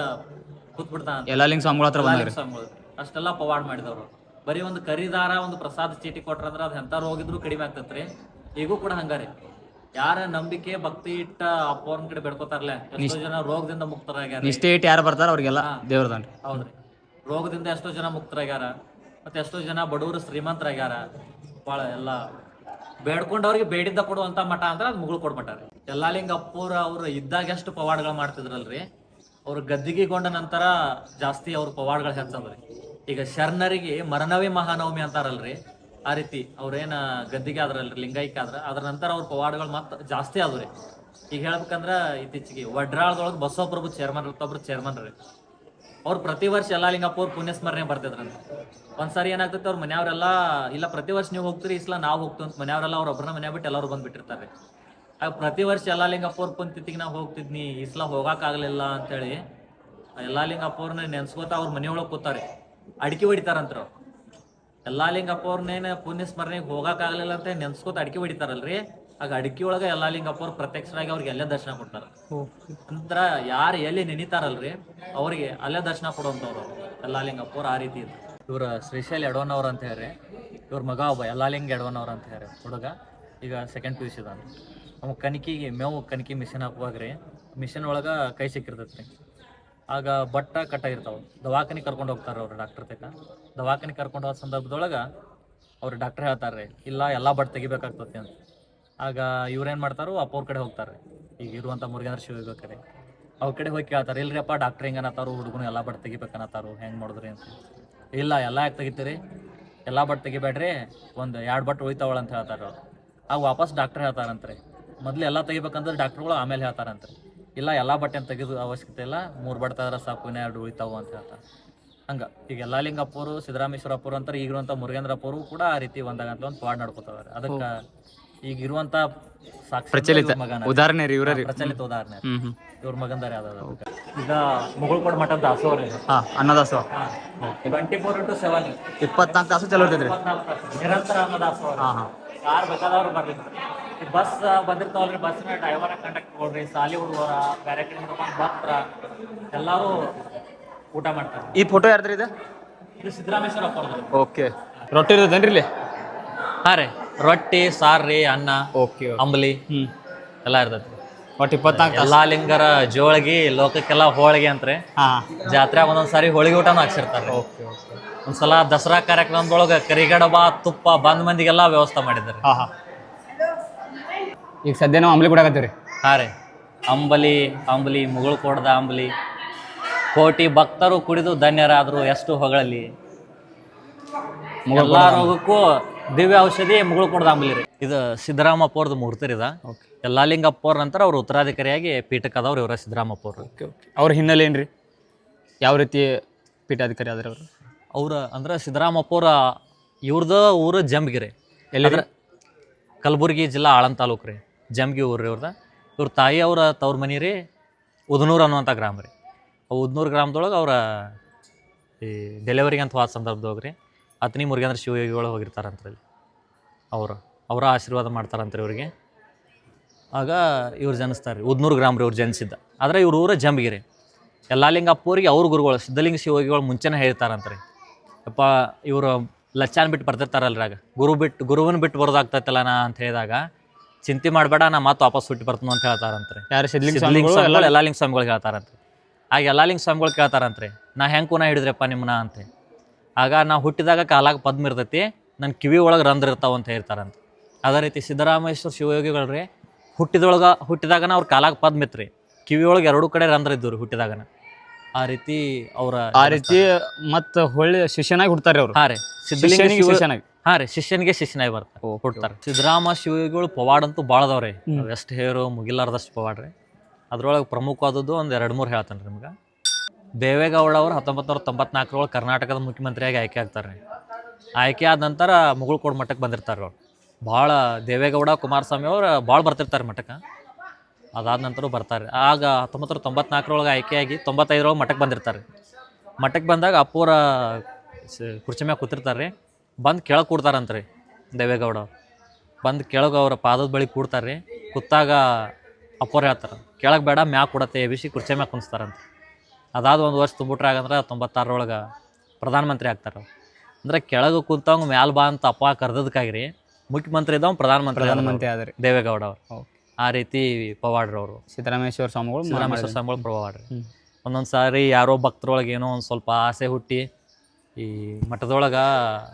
ಕೂತ್ ಬಿಡ್ತಾನ ಎಲ್ಲ ಲಿಂಗ ಸ್ವಾಮಿಗಳ ಹತ್ರ ಬಂದ್ರಿ? ಸ್ವಾಮಿಗಳು. ಅಷ್ಟೆಲ್ಲ ಪವಾಡ್ ಮಾಡಿದವರು. ಬರೀ ಒಂದು ಕರಿದಾರ ಒಂದು ಪ್ರಸಾದ ಚೀಟಿ ಕೊಟ್ರಂದ್ರ ಅದ್ ಎಂತಾರು ಹೋಗಿದ್ರು ಕಡಿಮೆ ಆಗ್ತತ್ರಿ. ಈಗೂ ಕೂಡ ಹಂಗಾರಿ. ಯಾರ ನಂಬಿಕೆ ಭಕ್ತಿ ಇಟ್ಟ ಅಪ್ಪವ್ರನ್ ಕಡೆ ಬೆಡ್ಕೋತಾರಲ್ಲ ಎಷ್ಟೋ ಜನ ರೋಗದಿಂದ ಮುಕ್ತರಾಗ್ಯಾರ ನಿಷ್ಠೆ ಇಟ್ಟು ಯಾರು ಬರ್ತಾರ ಅವ್ರಿಗೆಲ್ಲ ದೇವ್ರದನ್ರಿ. ಹೌದ್ರಿ. ರೋಗದಿಂದ ಎಷ್ಟೋ ಜನ ಮುಕ್ತರಾಗ್ಯಾರ. ಮತ್ತೆ ಎಷ್ಟೋ ಜನ ಬಡವರು ಶ್ರೀಮಂತರಾಗ್ಯಾರ. ಬಹಳ ಎಲ್ಲ ಬೇಡ್ಕೊಂಡವ್ರಿಗೆ ಬೇಡಿದ್ದ ಕೊಡುವಂತ ಮಠ ಅಂದ್ರೆ ಅದು ಮುಗುಳು ಕೊಡ್ಮಠ ರೀ. ಯಲ್ಲಾಲಿಂಗ ಅಪ್ಪೂರ ಅವ್ರು ಇದ್ದಾಗ ಎಷ್ಟು ಪವಾಡಗಳು ಮಾಡ್ತಿದ್ರಲ್ರಿ. ಅವ್ರು ಗದ್ದಿಗೆಗೊಂಡ ನಂತರ ಜಾಸ್ತಿ ಅವ್ರ ಪವಾಡಗಳು ಹೆಚ್ಚದ್ರಿ. ಈಗ ಶರಣರಿಗೆ ಮರಣವೇ ಮಹಾನವಮಿ ಅಂತಾರಲ್ರಿ. ಆ ರೀತಿ ಅವ್ರೇನ ಗದ್ದಿಗೆ ಆದ್ರಲ್ರಿ ಲಿಂಗೈಕ್ಯ ಆದ್ರ ಅದ್ರ ನಂತರ ಅವ್ರ ಪವಾಡಗಳು ಮತ್ತೆ ಜಾಸ್ತಿ ಆದ್ರಿ. ಈಗ ಹೇಳ್ಬೇಕಂದ್ರ ಇತ್ತೀಚೆಗೆ ವಡ್ರಾಳದೊಳಗೆ ಬಸವಪ್ರಭು ಚೇರ್ಮನ್ ಇರ್ತೊಬ್ರು ಚೇರ್ಮನ್ ರೀ. ಅವ್ರು ಪ್ರತಿ ವರ್ಷ ಎಲ್ಲ ಲಿಂಗಪ್ಪ ಅವ್ರು ಪುಣ್ಯ ಸ್ಮರಣೆ ಬರ್ತಿದ್ರಂತ. ಒಂದ್ಸಾರಿ ಏನಾಗ್ತೈತೆ ಅವ್ರ ಮನೆಯವರೆಲ್ಲ, ಇಲ್ಲ ಪ್ರತಿ ವರ್ಷ ನೀವು ಹೋಗ್ತೀರಿ, ಇಸ್ಲ ನಾವು ಹೋಗ್ತೀವಿ ಅಂತ ಮನೆಯವರೆಲ್ಲ ಅವ್ರ ಒಬ್ಬರನ್ನ ಮನೆ ಬಿಟ್ಟು ಎಲ್ಲರೂ ಬಂದ್ಬಿಟ್ಟಿರ್ತಾರೆ ಪ್ರತಿ ವರ್ಷ ಎಲ್ಲ ಲಿಂಗಪ್ಪ ಅವ್ರ ನಾವು ಹೋಗ್ತಿದ್ನಿ. ಇಸ್ಲ ಹೋಗಕ್ಕಾಗಲಿಲ್ಲ ಅಂತೇಳಿ. ಎಲ್ಲ ಲಿಂಗಪ್ಪ ಅವ್ರನ್ನ ನೆನ್ಸ್ಕೋತ ಅವ್ರ ಮನೆಯೊಳಗೆ ಕೂತಾರೆ. ಅಡಿಕೆ ಹೊಡಿತಾರಂತ್ರ. ಅವ್ರು ಎಲ್ಲಾ ಲಿಂಗಪ್ಪ ಅವ್ರನ್ನೇನು ಪುಣ್ಯ ಸ್ಮರಣೆಗೆ ಹೋಗಕ್ಕಾಗಲಿಲ್ಲ ಅಂತ ನೆನ್ಸ್ಕೋತ ಅಡಿಕೆ ಹೊಡಿತಾರಲ್ರಿ. ಆಗ ಅಡಿಕೆ ಒಳಗೆ ಎಲ್ಲಾ ಲಿಂಗಪ್ಪ ಅವ್ರು ಪ್ರತ್ಯಕ್ಷರಾಗಿ ಅವ್ರಿಗೆ ಎಲ್ಲೇ ದರ್ಶನ ಕೊಡ್ತಾರ. ನಂತರ ಯಾರು ಎಲ್ಲಿ ನೆನಿತಾರಲ್ರಿ, ಅವರಿಗೆ ಅಲ್ಲೇ ದರ್ಶನ ಕೊಡುವಂಥವ್ರು ಎಲ್ಲಾ ಲಿಂಗಪ್ಪ ಅವ್ರು ಆ ರೀತಿ ಇದ್ರು. ಇವ್ರ ಶ್ರೀಶೈಲ್ ಎಡವನವ್ರ ಅಂತ ಹೇಳ್ರಿ. ಇವ್ರ ಮಗ ಒಬ್ಬ ಯಲ್ಲಾಲಿಂಗ ಎಡವನವ್ರ ಅಂತ ಹೇಳ್ರಿ ಹುಡುಗ. ಈಗ ಸೆಕೆಂಡ್ ಪಿ ಯು ಸಿ ಅವ ಕಣಕಿಗೆ ಮೇವು ಕಣಕಿ ಮಿಷನ್ ಹಾಕುವಾಗ್ರಿ ಮಿಷನ್ ಒಳಗೆ ಕೈ ಸಿಕ್ಕಿರ್ತೈತ್ರಿ. ಆಗ ಬಟ್ಟ ಕಟ್ಟಾಗಿರ್ತಾವೆ. ದವಾಖಾನೆ ಕರ್ಕೊಂಡು ಹೋಗ್ತಾರೆ ಅವ್ರು ಡಾಕ್ಟರ್ ತಕ. ದವಾಖಾನೆ ಕರ್ಕೊಂಡು ಹೋದ ಸಂದರ್ಭದೊಳಗೆ ಅವ್ರು ಡಾಕ್ಟ್ರ್ ಹೇಳ್ತಾರೆ ಇಲ್ಲ, ಎಲ್ಲ ಬಟ್ ತೆಗಿಬೇಕಾಗ್ತತಿ ಅಂತ. ಆಗ ಇವ್ರೇನು ಮಾಡ್ತಾರೋ ಅಪ್ಪವ್ರ ಕಡೆ ಹೋಗ್ತಾರೆ ಈಗ ಇರುವಂಥ ಮುರುಗೇಂದ್ರ ಶಿವ ಕಡೆ ಅವ್ರ ಕಡೆ ಹೋಗಿ ಕೇಳ್ತಾರೆ ಇಲ್ರಿ ಅಪ್ಪ ಡಾಕ್ಟರ್ ಹಿಂಗೆ ಅನ್ನತ್ತಾರು ಹುಡುಗನು ಎಲ್ಲ ಬಟ್ ತೆಗಿಬೇಕನ್ನತ್ತಾರು ಹೆಂಗೆ ಮಾಡಿದ್ರಿ ಅಂತ. ಇಲ್ಲ, ಎಲ್ಲ ಯಾಕೆ ತೆಗಿತೀರಿ? ಎಲ್ಲ ಬಟ್ ತೆಗಿಬೇಡ್ರಿ, ಒಂದು ಎರಡು ಬಟ್ ಉಳಿತಾವಳ ಅಂತ ಹೇಳ್ತಾರೆ ಅವ್ರು. ಆಗ ವಾಪಸ್ ಡಾಕ್ಟ್ರ್ ಹೇಳ್ತಾರಂತ್ರಿ. ಮೊದ್ಲು ಎಲ್ಲ ತೆಗಿಬೇಕಂದ್ರೆ ಡಾಕ್ಟ್ರುಗಳು ಆಮೇಲೆ ಹೇಳ್ತಾರಂತೆ. ಇಲ್ಲ ಎಲ್ಲ ಬಟ್ಟೆ ತೆಗೆದು ಅವಶ್ಯಕತೆ ಇಲ್ಲ ಮೂರು ಬಟ್ಟೆ ತೆಗೆದ್ರೆ ಸಾಕು ಇನ್ನೂ ಎರಡು ಉಳಿತಾವು ಅಂತ ಹೇಳ್ತಾರೆ. ಹಂಗೆ. ಈಗ ಎಲ್ಲ ಲಿಂಗಪ್ಪರು ಸಿದ್ದರಾಮೇಶ್ವರಪ್ಪರು ಅಂತಾರೆ ಈಗಿರುವಂಥ ಮುರುಗೇಂದ್ರಪ್ಪರು ಕೂಡ ಆ ರೀತಿ ಒಂದಾಗ ಅಂತ ಒಂದು ಪಾಡ್ ನಡ್ಕೋತಾವ್ರೆ. ಅದಕ್ಕೆ ಈಗ ಇರುವಂಥ ಸಾಕ್ಷಿ ಪ್ರಚಲಿತ ಮಗನ. ಉದಾಹರಣೆ ರೀ. ಇವರ ಪ್ರಚಲಿತ ಉದಾಹರಣೆ. ಇವ್ರ ಮಗಂದಾರೆ ಯಾವ್ದಾದ್ರು ಈಗ ಮುಗುಳ್ಕೊಡ ಮಠದ ದಾಸೋ ರೀ ಹಾಂ ಅನ್ನದಾಸೋ ಟ್ವೆಂಟಿ ಫೋರ್ ಇಂಟು ಸೆವೆನ್ ಇಪ್ಪತ್ನಾಲ್ಕು ತಾಸು ಚಲೋ ಇರ್ತೈತ್ರಿ ನಿರಂತರ ಅನ್ನದಾಸೋ ಹಾ ಹಾಂ. ಯಾರು ಬೇಕಾದವ್ರು ಬರ್ಲಿ. ಬಸ್ ಬಂದಿರ್ತಾವಲ್ರಿ ಬಸ್ನ ಡ್ರೈವರ ಕಂಡಕ್ಟ್ ಕೊಡ್ರಿ ಸಾಲಿ ಹುಡುಗರ ಬೇರೆ ಕಡೆ ಭಕ್ತರ ಎಲ್ಲರೂ ಊಟ ಮಾಡ್ತಾರೆ. ಈ ಫೋಟೋ ಯಾರ್ದ್ರಿ ಇದು? ಇದು ಸಿದ್ದರಾಮೇಶ್ವರ ಓಕೆ ರೊಟ್ಟಿ ಇರೋದೇನ್ರಿ ಇಲ್ಲಿ? ಹಾಂ ರೀ. ರೊಟ್ಟಿ ಸಾರು ರೀ ಅನ್ನ ಓಕೆ ಅಂಬಲಿ ಹ್ಮ್. ಎಲ್ಲ ಇರ್ತೈತಿ ಒಟ್ಟು ಇಪ್ಪತ್ನಾಲ್ಕು ಎಲ್ಲಾ ಲಿಂಗರ ಜೋಳಿಗೆ ಲೋಕಕ್ಕೆಲ್ಲ ಹೋಳಿಗೆ ಅಂತ್ರಿ. ಹಾ. ಜಾತ್ರೆ ಒಂದೊಂದ್ ಸಾರಿ ಹೋಳಿಗೆ ಊಟನೂ ಹಾಕ್ಸಿರ್ತಾರೆ ಒಂದ್ಸಲ ದಸರಾ ಕಾರ್ಯಕ್ರಮದೊಳಗೆ ಕರಿಗಡಬ ತುಪ್ಪ ಬಂದ್ ಮಂದಿಗೆಲ್ಲ ವ್ಯವಸ್ಥೆ ಮಾಡಿದ್ದಾರೆ. ಹಾ ಹಾ. ಈಗ ಸದ್ಯ ನಾವು ಅಂಬ್ಲಿ ಕೊಡಕತ್ತೀವಿ ಹಾಂ ರೀ. ಅಂಬಲಿ ಅಂಬಲಿ ಮುಗುಳು ಕೊಡ್ದ ಅಂಬಲಿ. ಕೋಟಿ ಭಕ್ತರು ಕುಡಿದು ಧನ್ಯರಾದರು ಎಷ್ಟು ಹೊಗಳಲ್ಲಿ. ಎಲ್ಲಾ ರೋಗಕ್ಕೂ ದಿವ್ಯ ಔಷಧಿ ಮುಗುಳು ಕೊಡದ ಅಂಬಲಿ ರೀ. ಇದು ಸಿದ್ದರಾಮಪ್ಪ ಅವ್ರದ್ದು ಮೂರ್ತಿ ರೀ ಇದ. ಯಲ್ಲಾಲಿಂಗಪ್ಪ ಅವ್ರ ನಂತರ ಅವ್ರು ಉತ್ತರಾಧಿಕಾರಿಯಾಗಿ ಪೀಠಕ್ಕದವ್ರು ಇವರ ಸಿದ್ದರಾಮಪ್ಪ ಅವರು ಓಕೆ ಓಕೆ ಅವ್ರ ಹಿನ್ನೆಲೆ ಏನು ರೀ ಯಾವ ರೀತಿ ಪೀಠಾಧಿಕಾರಿ ಆದ್ರೆ ಅವರು? ಅವ್ರ ಅಂದ್ರೆ ಸಿದ್ದರಾಮಪ್ಪ ಅವರ ಇವ್ರದ್ದು ಊರು ಜಂಬಗಿರಿ ಎಲ್ಲಿ ಕಲಬುರಗಿ ಜಿಲ್ಲಾ ಆಳಂದ್ ತಾಲೂಕು ರೀ. ಜಂಬಗಿ ಊರು ರೀ ಇವ್ರ ತಾಯಿ ಅವ್ರ ತವ್ರ ಮನೆ ರೀ ಉದನೂರು ಅನ್ನುವಂಥ ಗ್ರಾಮ ರೀ. ಅವು ಉದ್ನೂರು ಗ್ರಾಮದೊಳಗೆ ಅವರ ಈ ಡೆಲಿವರಿಗೆ ಅಂತ ಹೋದ ಸಂದರ್ಭದೊಳಗೆ ರೀ ಅತ್ನಿ ಮುರುಗೇಂದ್ರ ಶಿವಯೋಗಿಗಳು ಹೋಗಿರ್ತಾರಂತ್ರಲ್ಲಿ ಅವರು, ಅವರ ಆಶೀರ್ವಾದ ಮಾಡ್ತಾರಂತ್ರಿ ಇವ್ರಿಗೆ. ಆಗ ಇವ್ರು ಜನಿಸ್ತಾರೆ ಉದ್ನೂರು ಗ್ರಾಮ ರೀ ಇವ್ರು ಜನಿಸಿದ್ದ. ಆದರೆ ಇವ್ರ ಊರ ಜಂಬಗಿರಿ ಯಲ್ಲಾಲಿಂಗಪ್ಪವ್ರಿಗೆ ಅವ್ರ ಗುರುಗಳು ಸಿದ್ಧಲಿಂಗ ಶಿವಯೋಗಿಗಳು ಮುಂಚೆನೇ ಹೇಳ್ತಾರಂತ್ರಿ. ಅಪ್ಪ ಇವರು ಲಚ್ಚಾನ್ ಬಿಟ್ಟು ಆಗ. ಗುರು ಬಿಟ್ಟು ಗುರುವನ್ನ ಬಿಟ್ಟು ಬರೋದಾಗ್ತೈತಲ್ಲ ನಾ ಅಂತ ಹೇಳಿದಾಗ ಚಿಂತೆ ಮಾಡಬೇಡ ನಾ ಮತ್ತೆ ವಾಪಸ್ ಹುಟ್ಟಿ ಬರ್ತೀನಿ ಅಂತ ಹೇಳ್ತಾರಂತ್ರಿ. ಯಾರು ಸಿದ್ಲಿಂಗ ಸಿದ್ಧಲಿಂಗ ಸ್ವಾಮಿಗಳು ಎಲ್ಲ ಯಲ್ಲಾಲಿಂಗ ಸ್ವಾಮಿಗಳು ಹೇಳ್ತಾರಂತ್ರಿ. ಆಗ ಯಲ್ಲಾಲಿಂಗ ಸ್ವಾಮಿಗಳು ಕೇಳ್ತಾರಂತ್ರಿ ನಾ ಹೆಂಗೆ ಕೂನ ಹಿಡಿದ್ರಪ್ಪ ನಿಮ್ಮನ್ನ ಅಂತ ಆಗ ನಾ ಹುಟ್ಟಿದಾಗ ಕಾಲಾಗ ಪದ್ಮ ಇರ್ತೈತಿ ನನ್ನ ಕಿವಿ ಒಳಗೆ ರಂಧ್ರ ಇರ್ತಾವ ಅಂತ ಹೇಳ್ತಾರಂತ ಅದೇ ರೀತಿ ಸಿದ್ದರಾಮೇಶ್ವರ ಶಿವಯೋಗಿಗಳು ರೀ ಹುಟ್ಟಿದೊಳಗೆ ಹುಟ್ಟಿದಾಗನ ಅವ್ರ ಕಾಲಾಗ ಪದ್ಮ ಇತ್ರಿ. ಕಿವಿ ಒಳಗೆ ಎರಡೂ ಕಡೆ ರಂಧ್ರ ಇದ್ದು ರೀ ಹುಟ್ಟಿದಾಗನ. ಆ ರೀತಿ ಅವರ ಆ ರೀತಿ ಮತ್ತ ಹೊಳ್ಳಿ ಶಿಷ್ಯನಾಗಿ ಹುಡ್ತಾರೆ ಅವ್ರು. ಹಾಂ ರೀ ಸಿದ್ಧಲಿಂಗ ಶಿಷ್ಯನಾಗಿ. ಹಾಂ ರೀ ಶಿಷ್ಯನಿಗೆ ಶಿಷ್ಯನಾಗಿ ಬರ್ತಾರೆ ಕೊಡ್ತಾರೆ ಸಿದ್ದರಾಮ ಶಿವಗಳು ಪವಾಡ್ ಅಂತೂ ಭಾಳ ಅದಾವ್ರಿ ಎಷ್ಟು ಹೇರು ಮುಗಿಲಾರ್ದಷ್ಟು ಪವಾಡ್ ರೀ. ಅದ್ರೊಳಗೆ ಪ್ರಮುಖವಾದದ್ದು ಒಂದು ಎರಡು ಮೂರು ಹೇಳ್ತಾನೆ ರೀ ನಿಮ್ಗೆ. ದೇವೇಗೌಡ ಅವರು ಹತ್ತೊಂಬತ್ತು ನೂರ ತೊಂಬತ್ನಾಲ್ಕರೊಳಗೆ ಕರ್ನಾಟಕದ ಮುಖ್ಯಮಂತ್ರಿಯಾಗಿ ಆಯ್ಕೆ ಆಗ್ತಾರೆ ರೀ. ಆಯ್ಕೆ ಆದ ನಂತರ ಮುಗುಳ್ಕೋಡ್ ಮಠಕ್ಕೆ ಬಂದಿರ್ತಾರೆ ಅವ್ರು. ಭಾಳ ದೇವೇಗೌಡ ಕುಮಾರಸ್ವಾಮಿ ಅವ್ರು ಭಾಳ ಬರ್ತಿರ್ತಾರೆ ಮಠಕ್ಕೆ. ಅದಾದ ನಂತರ ಬರ್ತಾರೆ ಆಗ ಹತ್ತೊಂಬತ್ತು ನೂರ ತೊಂಬತ್ನಾಲ್ಕರೊಳಗೆ ಆಯ್ಕೆಯಾಗಿ ತೊಂಬತ್ತೈದರೊಳಗೆ ಮಠಕ್ಕೆ ಬಂದಿರ್ತಾರೆ ಮಠಕ್ಕೆ ಬಂದಾಗ ಅಪ್ಪೂರ ಕುರ್ಚಿ ಮ್ಯಾಗ ಕೂತಿರ್ತಾರೆ ರೀ. ಬಂದು ಕೆಳಗೆ ಕೂಡ್ತಾರಂತ್ರಿ ದೇವೇಗೌಡ. ಬಂದು ಕೆಳಗೆ ಅವರ ಪಾದದ ಬಳಿ ಕೂಡ್ತಾರೆ ರೀ ಕೂತಾಗ ಅಪ್ಪೋರು ಹೇಳ್ತಾರೆ ಕೆಳಗೆ ಬೇಡ ಮ್ಯಾಗ ಕೊಡತ್ತೆ ಎಬಿಸಿ ಕುರ್ಚೆ ಮ್ಯಾಗ ಕುಣಿಸ್ತಾರಂತ ಅದಾದ ಒಂದು ವರ್ಷ ತುಂಬಿಟ್ರೆ ಆಗಂದ್ರೆ ತೊಂಬತ್ತಾರರೊಳಗೆ ಪ್ರಧಾನಮಂತ್ರಿ ಆಗ್ತಾರೆ ಅಂದ್ರೆ ಕೆಳಗೆ ಕೂತಂಗ ಮ್ಯಾಲ ಬಾ ಅಂತ ಅಪ್ಪ ಕರೆದದಕ್ಕಾಗಿರಿ ಮುಖ್ಯಮಂತ್ರಿ ಇದ್ದವ್ ಪ್ರಧಾನಮಂತ್ರಿ ಪ್ರಧಾನಮಂತ್ರಿ ಆದ್ರಿ. ದೇವೇಗೌಡ ಅವರು. ಆ ರೀತಿ ಪವಾಡ್ರಿ ಅವರು. ಸಿದ್ದರಾಮೇಶ್ವರ ಸ್ವಾಮಿಗಳು ಸಿದ್ದರಾಮೇಶ್ವರ ಸ್ವಾಮಿಗಳು ಪವಾಡ್ರಿ. ಹ್ಮ್. ಒಂದೊಂದು ಸಾರಿ ಯಾರೋ ಭಕ್ತರೊಳಗೆ ಏನೋ ಒಂದು ಸ್ವಲ್ಪ ಆಸೆ ಹುಟ್ಟಿ ಈ ಮಠದೊಳಗೆ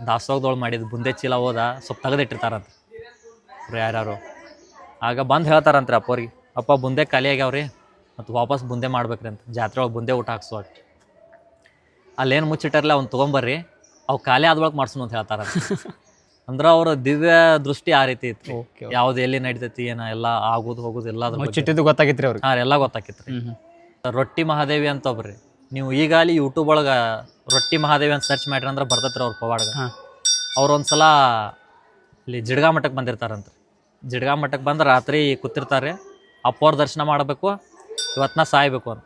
ದಾಸೋಗದೊಳಗೆ ಮಾಡಿದ ಬುಂದೆ ಚೀಲ ಹೋದ ಸ್ವಲ್ಪ ತೆಗೆದಿಟ್ಟಿರ್ತಾರಂತ ಅವ್ರು ಯಾರ್ಯಾರು? ಆಗ ಬಂದು ಹೇಳ್ತಾರಂತ್ರಿ ಅಪ್ಪವ್ರಿಗೆ ಅಪ್ಪ ಬುಂದೆ ಖಾಲಿ ಆಗ್ಯಾವ್ರಿ ಮತ್ತು ವಾಪಸ್ ಬುಂದೆ ಮಾಡ್ಬೇಕ್ರಿ ಅಂತ. ಜಾತ್ರೆ ಒಳಗೆ ಬುಂದೆ ಊಟ ಹಾಕ್ಸುವಾಗ ಅಲ್ಲೇನು ಮುಚ್ಚಿಟ್ಟಾರಲ್ಲ ಅವ್ನು ತೊಗೊಂಬರ್ರಿ ಅವು ಖಾಲಿ ಆದೊಳಗೆ ಮಾಡ್ಸೋಣ ಅಂತ ಹೇಳ್ತಾರ. ಅಂದ್ರೆ ಅವ್ರ ದಿವ್ಯ ದೃಷ್ಟಿ ಆ ರೀತಿ ಇತ್ತು ಯಾವ್ದು ಎಲ್ಲಿ ನಡಿತೈತಿ ಏನ ಎಲ್ಲ ಆಗೋದು ಹೋಗೋದು ಎಲ್ಲ ಗೊತ್ತಾಗಿತ್ರಿ ಅವ್ರಿಗೆ. ಹಾಂ ಎಲ್ಲ ಹ್ಮ್. ರೊಟ್ಟಿ ಮಹಾದೇವಿ ಅಂತ ಒಬ್ರಿ. ನೀವು ಈಗ ಅಲ್ಲಿ ಯೂಟ್ಯೂಬ್ ಒಳಗೆ ರೊಟ್ಟಿ ಮಹಾದೇವಿ ಅಂತ ಸರ್ಚ್ ಮಾಡ್ರಿ ಅಂದ್ರೆ ಬರ್ತೈತ್ರಿ ಅವ್ರ ಪವಾಡ್ಗ. ಅವ್ರೊಂದ್ಸಲ ಅವ್ರು ಒಂದ್ಸಲ ಇಲ್ಲಿ ಜಿಡ್ಗಾ ಮಠಕ್ಕೆ ಬಂದಿರ್ತಾರಂತ ಜಿಡ್ಗಾ ಮಠಕ್ಕೆ ಬಂದು ರಾತ್ರಿ ಕೂತಿರ್ತಾರೆ ಅಪ್ಪವ್ರ ದರ್ಶನ ಮಾಡಬೇಕು ಇವತ್ತಿನ ಸಾಯ್ಬೇಕು ಅಂತ.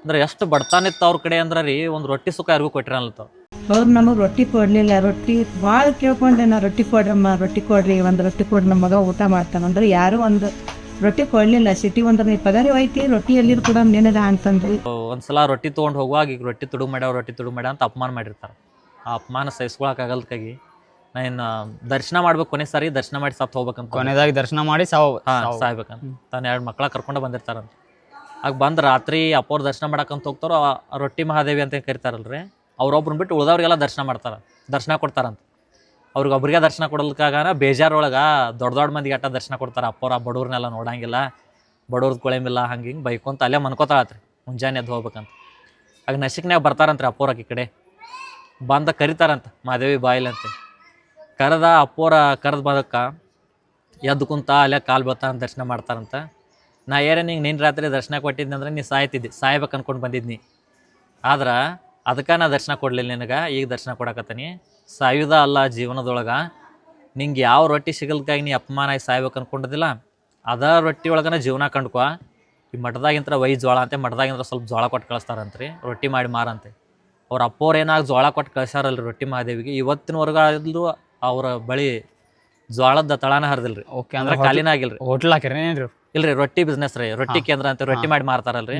ಅಂದ್ರೆ ಎಷ್ಟು ಬಡತಾನಿತ್ತು ಅವ್ರ ಕಡೆ ಅಂದ್ರೆ ರೀ ಒಂದು ರೊಟ್ಟಿ ಸುಖ ಯಾರಿಗೂ ಕೊಟ್ಟಿರಲ್ಲ ಅವ್ರು ನಮಗೆ ರೊಟ್ಟಿ ಕೊಡಲಿಲ್ಲ ರೊಟ್ಟಿ ಭಾಳ ಕೇಳ್ಕೊಂಡೆ ನಾ ರೊಟ್ಟಿ ಕೊಡ್ರಮ್ಮ ರೊಟ್ಟಿ ಕೊಡ್ರಿ ಒಂದು ರೊಟ್ಟಿ ಕೊಡ್ರಿ ನಮ್ಮ ಮಗ ಊಟ ಮಾಡ್ತಾನಂದ್ರೆ ಯಾರೂ ಒಂದು ರೊಟ್ಟಿ ಕೊಡ್ಲಿಲ್ಲ ಸಿಟಿ ಒಂದ್ರ ನೀ ಪಗಾರಿ ಹೋಯ್ತಿ ರೊಟ್ಟಿ ಎಲ್ಲಿ ಕೂಡ ನೆನದ ಅಂತಂದ್ರಿ ಒಂದ್ಸಲ ರೊಟ್ಟಿ ತೊಗೊಂಡು ಹೋಗುವಾಗ ಈಗ ರೊಟ್ಟಿ ತುಡು ಮಾಡ್ಯಾವ ರೊಟ್ಟಿ ತುಡು ಮಾಡ್ಯಾವ ಅಂತ ಅಪಮಾನ ಮಾಡಿರ್ತಾರೆ. ಆ ಅಪಮಾನ ಸಹಿಸ್ಕೊಳಕ್ಕಾಗಲ್ಕಾಗಿ ನಾ ಇನ್ನು ದರ್ಶನ ಮಾಡ್ಬೇಕು ಕೊನೆ ಸಾರಿ ದರ್ಶನ ಮಾಡಿ ಸತ್ತು ಹೋಗ್ಬೇಕಂತ ಕೊನೆದಾಗಿ ದರ್ಶನ ಮಾಡಿ ಸಾವು ಹಾಂ. ಸಾಯ್ಬೇಕಂತ. ತಾನು ಎರಡು ಮಕ್ಳ ಕರ್ಕೊಂಡು ಬಂದಿರ್ತಾರಂತ. ಆಗ ಬಂದು ರಾತ್ರಿ ಅಪ್ಪವ್ರ ದರ್ಶನ ಮಾಡಕ್ಕಂತ ಹೋಗ್ತಾರೋ ಆ ರೊಟ್ಟಿ ಮಹಾದೇವಿ ಅಂತ ಕರಿತಾರಲ್ರಿ ಅವ್ರೊಬ್ರನ್ನ ಬಿಟ್ಟು ಉಳ್ದವ್ರಿಗೆಲ್ಲ ದರ್ಶನ ಮಾಡ್ತಾರ ದರ್ಶನ ಕೊಡ್ತಾರಂತ. ಅವ್ರಿಗೆ ಒಬ್ರಿಗೆ ದರ್ಶನ ಕೊಡಲ್ಕಾಗ ಬೇಜಾರೊಳಗೆ ದೊಡ್ಡ ದೊಡ್ಡ ಮಂದಿಗೆ ಅಟ್ಟ ದರ್ಶನ ಕೊಡ್ತಾರೆ. ಅಪ್ಪೋರ, ಬಡವ್ರನ್ನೆಲ್ಲ ನೋಡಂಗಿಲ್ಲ. ಬಡವ್ರದ್ದು ಕೊಳೆಮಿಲ್ಲ ಹಂಗೆ ಹಿಂಗೆ ಬೈಕೊಂತ ಅಲ್ಲೇ ಮನ್ಕೋತಾಳತ್ರಿ. ಮುಂಜಾನೆ ಎದ್ದು ಹೋಗ್ಬೇಕಂತ. ಆಗ ನಶಿಕ್ನಾಗ ಬರ್ತಾರಂತ್ರಿ ಅಪ್ಪೋರ ಈ ಕಡೆ. ಬಂದ ಕರಿತಾರಂತ, ಮಾದೇವಿ ಬಾಯಿಲಂತೆ ಕರೆದ ಅಪ್ಪೋರ, ಕರೆದು ಬಂದಕ್ಕ ಎದ್ದು ಕುಂತ ಅಲ್ಲೇ ಕಾಲು ಬೀಳ್ತಾ ಅಂತ ದರ್ಶನ ಮಾಡ್ತಾರಂತ. ನಾ ಏರೇ ನಿಂಗೆ ನಿನ್ನ ರಾತ್ರಿ ದರ್ಶನ ಕೊಟ್ಟಿದ್ದೆ ಅಂದ್ರೆ ನೀ ಸಾಯ್ತಿದ್ದಿ ಸಾಯ್ಬೇಕು ಅಂದ್ಕೊಂಡು ಬಂದಿದ್ನಿ. ಆದ್ರೆ ಅದಕ್ಕೆ ನಾ ದರ್ಶನ ಕೊಡಲಿಲ್ಲ ನಿನಗೆ, ಈಗ ದರ್ಶನ ಕೊಡಕತ್ತೀನಿ. ಸಾಯುದ ಅಲ್ಲ ಜೀವನದೊಳಗೆ? ನಿಂಗೆ ಯಾವ ರೊಟ್ಟಿ ಸಿಗಲ್ಕಾಗಿ ನೀ ಅಪಮಾನ ಆಗಿ ಸಾಯ್ಬೇಕು ಅನ್ಕೊಂಡಿದ್ದಿಲ್ಲ? ಅದ ರೊಟ್ಟಿ ಒಳಗನ ಜೀವನ ಕಂಡ್ಕೊ. ಈ ಮಠದಾಗಿಂತ ವೈ ಜೋಳ ಅಂತೆ ಮಠದಾಗಿಂತ ಸ್ವಲ್ಪ ಜೋಳ ಕೊಟ್ಟು ಕಳಿಸ್ತಾರಂತ್ರಿ. ರೊಟ್ಟಿ ಮಾಡಿ ಮಾರಂತೆ ಅವ್ರ ಅಪ್ಪವ್ರು ಏನಾಗ ಜೋಳ ಕೊಟ್ಟು ಕಳ್ಸ್ಯಾರಲ್ರಿ ರೊಟ್ಟಿ ಮಹಾದೇವಿಗೆ? ಇವತ್ತಿನವರೆಗೂ ಅವ್ರ ಬಳಿ ಜೋಳದ ತಳಾನ ಹರಿದಿಲ್ರಿ. ಓಕೆ ಅಂದ್ರೆ ಕಾಲಿನ ಆಗಿಲ್ಲ ಆಗಿಲ್ರಿ ಹೋಟ್ಲ್ ಹಾಕಿರಿ? ಇಲ್ರಿ ರೊಟ್ಟಿ ಬಿಸ್ನೆಸ್ ರೀ. ರೊಟ್ಟಿ ಕೇಂದ್ರ ಅಂತ ರೊಟ್ಟಿ ಮಾಡಿ ಮಾರ್ತಾರಲ್ರಿ.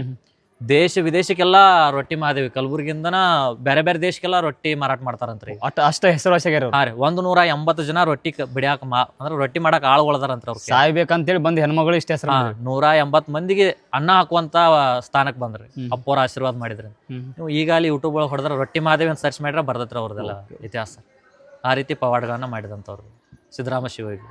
ದೇಶ ವಿದೇಶಕ್ಕೆಲ್ಲ ರೊಟ್ಟಿ ಮಾದೇವಿ. ಕಲಬುರ್ಗಿಂದನ ಬೇರೆ ಬೇರೆ ದೇಶಕ್ಕೆಲ್ಲ ರೊಟ್ಟಿ ಮಾರಾಟ ಮಾಡ್ತಾರಂತ್ರಿ. ಅಷ್ಟು ಅಷ್ಟ ಅವ್ರು ಹಾ ರೀ ಒಂದು ನೂರ ಎಂಬತ್ತು ಜನ ರೊಟ್ಟಿ ಕ- ಬಿಡ್ಯಾಕ ಮಾ ಅಂದ್ರೆ ರೊಟ್ಟಿ ಮಾಡಕ್ ಆಳುಗಳದಾರಂತ್ರಿ ಅವ್ರು ಸಾಯ್ಬೇಕಂತೇಳಿ ಬಂದ್ ಹೆಣ್ಮಗಳು ಇಷ್ಟ ಹೆಸರು ನೂರ ಎಂಬತ್ತು ಮಂದಿಗೆ ಅನ್ನ ಹಾಕುವಂತ ಸ್ಥಾನಕ್ಕೆ ಬಂದ್ರಿ. ಅಪ್ಪೋರ ಆಶೀರ್ವಾದ ಮಾಡಿದ್ರಿ. ನೀವು ಈಗ ಅಲ್ಲಿ ಯೂಟ್ಯೂಬ್ ಒಳಗೆ ಹೊಡೆದ್ರೆ ರೊಟ್ಟಿ ಮಾದೇವಿ ಅಂತ ಸರ್ಚ್ ಮಾಡಿದ್ರೆ ಬರ್ತೈತ್ರಿ ಅವ್ರದ್ದೆಲ್ಲ ಇತಿಹಾಸ. ಆ ರೀತಿ ಪವಾಡಗಳನ್ನ ಮಾಡಿದಂಥವ್ರು ಸಿದ್ದರಾಮ ಶಿವಯೋಗಿ